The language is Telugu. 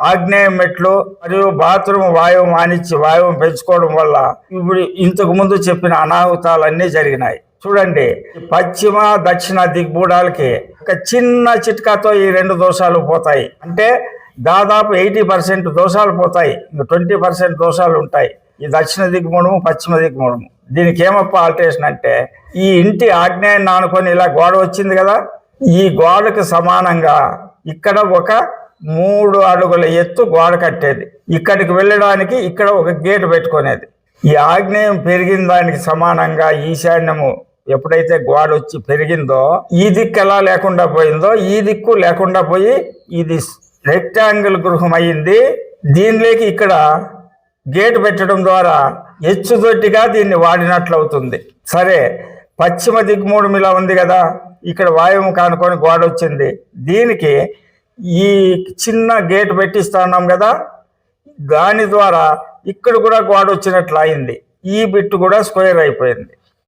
ఆగ్నేయ మెట్లు మరియు బాత్రూమ్ వాయువు మానిచ్చి వాయువు పెంచుకోవడం వల్ల ఇప్పుడు ఇంతకు ముందు చెప్పిన అనాಹುతాలన్నీ జరిగినాయి. చూడండి పశ్చిమ దక్షిణ దిగ్బూడాలకి ఒక చిన్న చిట్కాతో ఈ రెండు దోషాలు పోతాయి. అంటే దాదాపు ఎయిటీ పర్సెంట్ దోషాలు పోతాయి. ఇంకా ట్వంటీ పర్సెంట్ దోషాలు ఉంటాయి. ఈ దక్షిణ దిగ్మూడము పశ్చిమ దిగ్మూడము దీనికి ఏమప్ప ఆల్టరేషన్ అంటే ఈ ఇంటి ఆగ్నేయాన్ని ఆనుకొని ఇలా గోడ వచ్చింది కదా? ఈ గోడకు సమానంగా ఇక్కడ ఒక మూడు అడుగుల ఎత్తు గోడ కట్టేది. ఇక్కడికి వెళ్ళడానికి ఇక్కడ ఒక గేటు పెట్టుకునేది. ఈ ఆగ్నేయం పెరిగిన దానికి సమానంగా ఈశాన్యము ఎప్పుడైతే గోడ వచ్చి పెరిగిందో ఈ దిక్కు ఎలా లేకుండా పోయిందో ఈ దిక్కు లేకుండా పోయి ఇది రెక్టాంగిల్ గృహం అయింది దీనిలోకి ఇక్కడ గేట్ పెట్టడం ద్వారా ఎచ్చుదొట్టిగా దీన్ని వాడినట్లు అవుతుంది. సరే పశ్చిమ దిగ్మూడం ఇలా ఉంది కదా ఇక్కడ వాయువు కానుకొని గోడ వచ్చింది. దీనికి ఈ చిన్న గేట్ పెట్టిస్తున్నాం కదా దాని ద్వారా ఇక్కడ కూడా గోడ వచ్చినట్లు అయింది. ఈ బిట్టు కూడా స్క్వేర్ అయిపోయింది.